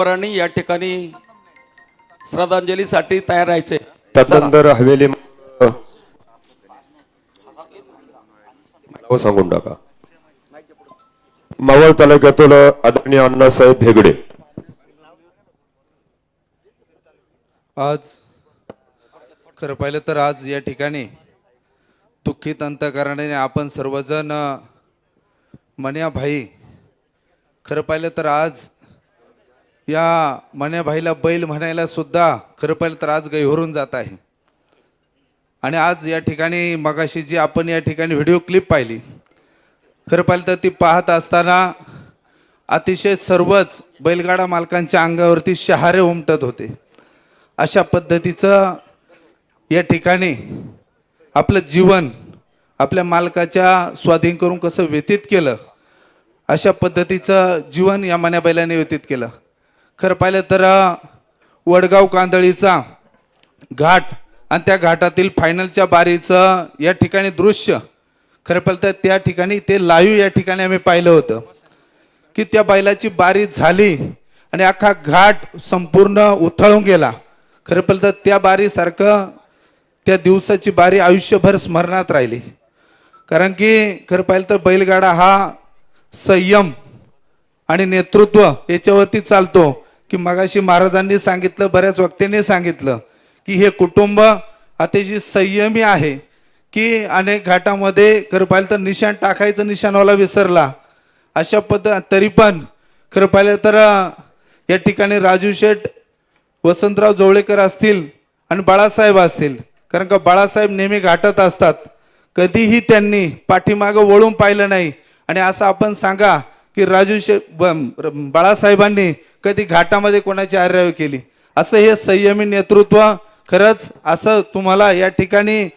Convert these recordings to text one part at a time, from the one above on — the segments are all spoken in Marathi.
पवारांनी या ठिकाणी श्रद्धांजलीसाठी तयार राहायचे. त्यानंतर हवेली नाव सांगून टाका. मावळ तालुक्यातील आदरणीय अण्णासाहेब हेगडे आज खरं पाहिलं तर आज या ठिकाणी दुःखित अंतकरणाने आपण सर्वजण अ, मन्याभाई खरं पाहिलं तर आज या मण्याभाईला बैल म्हणायला सुद्धा खरं पाहिलं तर आज गैहरून जात आहे. आणि आज या ठिकाणी मगाशी जी आपण या ठिकाणी व्हिडिओ क्लिप पाहिली खरं पाहिलं तर ती पाहत असताना अतिशय सर्वच बैलगाडा मालकांच्या अंगावरती शहारे उमटत होते. अशा पद्धतीचं या ठिकाणी आपलं जीवन आपल्या मालकाच्या स्वाधीन करून कसं व्यतीत केलं अशा पद्धतीचं जीवन या मण्याबैलाने व्यतीत केलं. खरं पाहिलं तर वडगाव कांदळीचा घाट आणि त्या घाटातील फायनलच्या बारीचं या ठिकाणी दृश्य खरं पाहिलं तर त्या ठिकाणी ते लाईव्ह या ठिकाणी आम्ही पाहिलं होतं. की त्या बैलाची बारी झाली आणि अख्खा घाट संपूर्ण उथळून गेला. खरं पाहिलं तर त्या बारीसारखं त्या दिवसाची बारी आयुष्यभर स्मरणात राहिली. कारण की खरं पाहिलं तर बैलगाडा हा संयम आणि नेतृत्व याच्यावरती चालतो. की मगाशी महाराजांनी सांगितलं बऱ्याच वक्त्यांनी सांगितलं की हे कुटुंब अतिशय संयमी आहे की अनेक घाटामध्ये खरं पाहिलं तर निशाण टाकायचं निशाणवाला विसरला. अशा पद्ध तरी पण खरं पाहिलं तर या ठिकाणी राजू शेठ वसंतराव जोवळेकर असतील आणि बाळासाहेब असतील. कारण का बाळासाहेब नेहमी घाटात असतात. कधीही त्यांनी पाठीमागं वळून पाहिलं नाही. आणि असं आपण सांगा की राजू शे ब- बाळासाहेबांनी कधी घाटामध्ये कोणाची आर्यावी केली? असं हे संयमी नेतृत्व खरंच असं तुम्हाला या ठिकाणी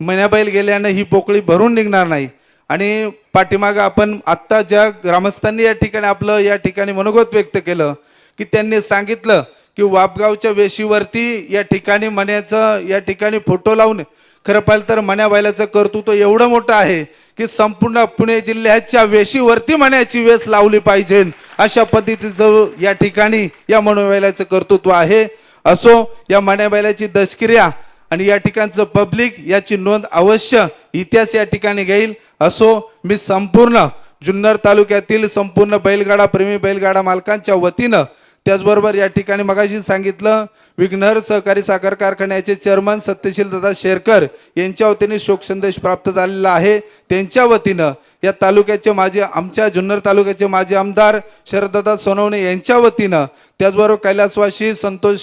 महिन्याबाईल गेल्यानं ही पोकळी भरून निघणार नाही. आणि पाठीमागं आपण आत्ता ज्या ग्रामस्थांनी या ठिकाणी आपलं या ठिकाणी मनोगत व्यक्त केलं की त्यांनी सांगितलं की वापगावच्या वेशीवरती या ठिकाणी मण्याचं या ठिकाणी फोटो लावून खरं पाहिलं तर मण्याबाईलाचं कर्तृत्व एवढं मोठं आहे की संपूर्ण पुणे जिल्ह्याच्या वेशीवरती मण्याची वेस लावली पाहिजे. अशा पद्धतीचं या ठिकाणी या मनोबैलाचं कर्तृत्व आहे. असो या मण्याबाईलाची दशक्रिया आणि या ठिकाणचं पब्लिक याची नोंद अवश्य इतिहास या ठिकाणी घेईल. असो मी संपूर्ण जुन्नर तालुक्यातील संपूर्ण बैलगाडा प्रेमी बैलगाडा मालकांच्या वतीनं त्याचबरोबर या ठिकाणी मगाशी सांगितलं विघ्नर सहकारी साखर कारखान्याचे चेअरमन सत्यशील दादा शेरकर यांच्या वतीने शोक संदेश प्राप्त झालेला आहे. त्यांच्या वतीनं या तालुक्याचे माझे आमच्या जुन्नर तालुक्याचे माजी आमदार शरददादा सोनवणे यांच्या वतीनं त्याचबरोबर कैलासवासी संतोष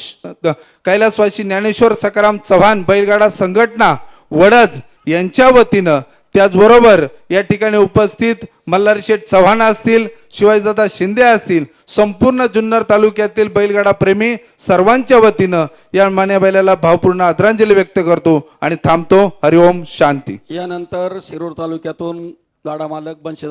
कैलासवासी ज्ञानेश्वर सकाराम चव्हाण बैलगाडा संघटना वडज यांच्या वतीनं त्याचबरोबर या ठिकाणी उपस्थित मल्हार शेठ चव्हाण असतील शिवाजीदादा शिंदे असतील संपूर्ण जुन्नर तालुक्यातील बैलगाडा प्रेमी सर्वांच्या वतीनं या मान्य बैलाला भावपूर्ण आदरांजली व्यक्त करतो आणि थांबतो. हरिओम शांती. यानंतर शिरूर तालुक्यातून गाडा मालक बनशेदा